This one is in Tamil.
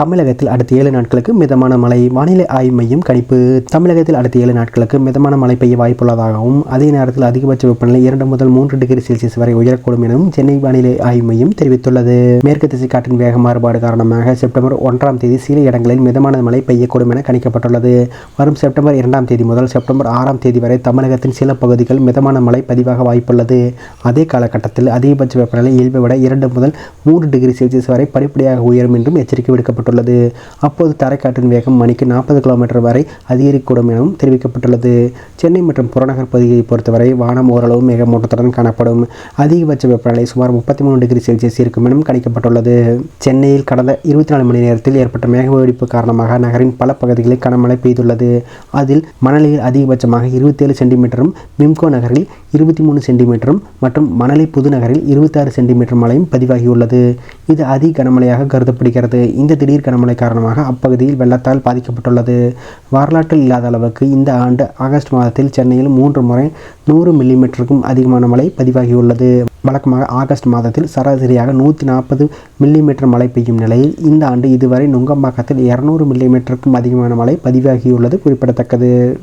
தமிழகத்தில் அடுத்த ஏழு நாட்களுக்கு மிதமான மழை வானிலை ஆய்வு மையம் கணிப்பு. தமிழகத்தில் அடுத்த ஏழு நாட்களுக்கு மிதமான மழை பெய்ய வாய்ப்புள்ளதாகவும் அதே நேரத்தில் அதிகபட்ச வெப்பநிலை இரண்டு முதல் மூன்று டிகிரி செல்சியஸ் வரை உயரக்கூடும் எனவும் சென்னை வானிலை ஆய்வு மையம் தெரிவித்துள்ளது. மேற்கு திசை காற்றின் வேக மாறுபாடு காரணமாக செப்டம்பர் ஒன்றாம் தேதி சில இடங்களில் மிதமான மழை பெய்யக்கூடும் என கணிக்கப்பட்டுள்ளது. வரும் செப்டம்பர் இரண்டாம் தேதி முதல் செப்டம்பர் ஆறாம் தேதி வரை தமிழகத்தின் சில பகுதிகள் மிதமான மழை பதிவாக வாய்ப்புள்ளது. அதே காலகட்டத்தில் அதிகபட்ச வெப்பநிலை இயல்பை விட இரண்டு முதல் மூன்று டிகிரி செல்சியஸ் வரை படிப்படியாக உயரும் என்றும் எச்சரிக்கை விடுக்கப்பட்டுள்ளது. அப்போது தரைக்காற்றின் வேகம் மணிக்கு நாற்பது கிலோமீட்டர் வரை அதிகரிக்கக்கூடும் எனவும் தெரிவிக்கப்பட்டுள்ளது. சென்னை மற்றும் புறநகர் பகுதியை பொறுத்தவரை வானம் ஓரளவு மேகமூட்டத்துடன் காணப்படும். அதிகபட்ச வெப்பநிலை சுமார் முப்பத்தி மூணு டிகிரி செல்சியஸ் இருக்கும் எனவும் கணிக்கப்பட்டுள்ளது. சென்னையில் கடந்த இருபத்தி நாலு மணி நேரத்தில் ஏற்பட்ட மேக வெடிப்பு காரணமாக நகரின் பல பகுதிகளில் கனமழை பெய்துள்ளது. அதில் மணலியில் அதிகபட்சமாக இருபத்தேழு சென்டிமீட்டரும் மிம்கோ நகரில் இருபத்தி மூணு சென்டிமீட்டரும் மற்றும் மணலி புதுநகரில் இருபத்தாறு சென்டிமீட்டர் மழையும் பதிவாகியுள்ளது. இது அதி கனமழையாக கருதப்படுகிறது. இந்த திடீர் கனமழை காரணமாக அப்பகுதியில் வெள்ளத்தால் பாதிக்கப்பட்டுள்ளது. வரலாற்றில் இல்லாத அளவுக்கு இந்த ஆண்டு ஆகஸ்ட் மாதத்தில் சென்னையில் மூன்று முறை நூறு மில்லிமீட்டருக்கும் அதிகமான மழை பதிவாகியுள்ளது. வழக்கமாக ஆகஸ்ட் மாதத்தில் சராசரியாக நூற்றி நாற்பது மில்லிமீட்டர் மழை பெய்யும் நிலையில் இந்த ஆண்டு இதுவரை நுங்கம்பாக்கத்தில் இரநூறு மில்லிமீட்டருக்கும் அதிகமான மழை பதிவாகியுள்ளது குறிப்பிடத்தக்கது.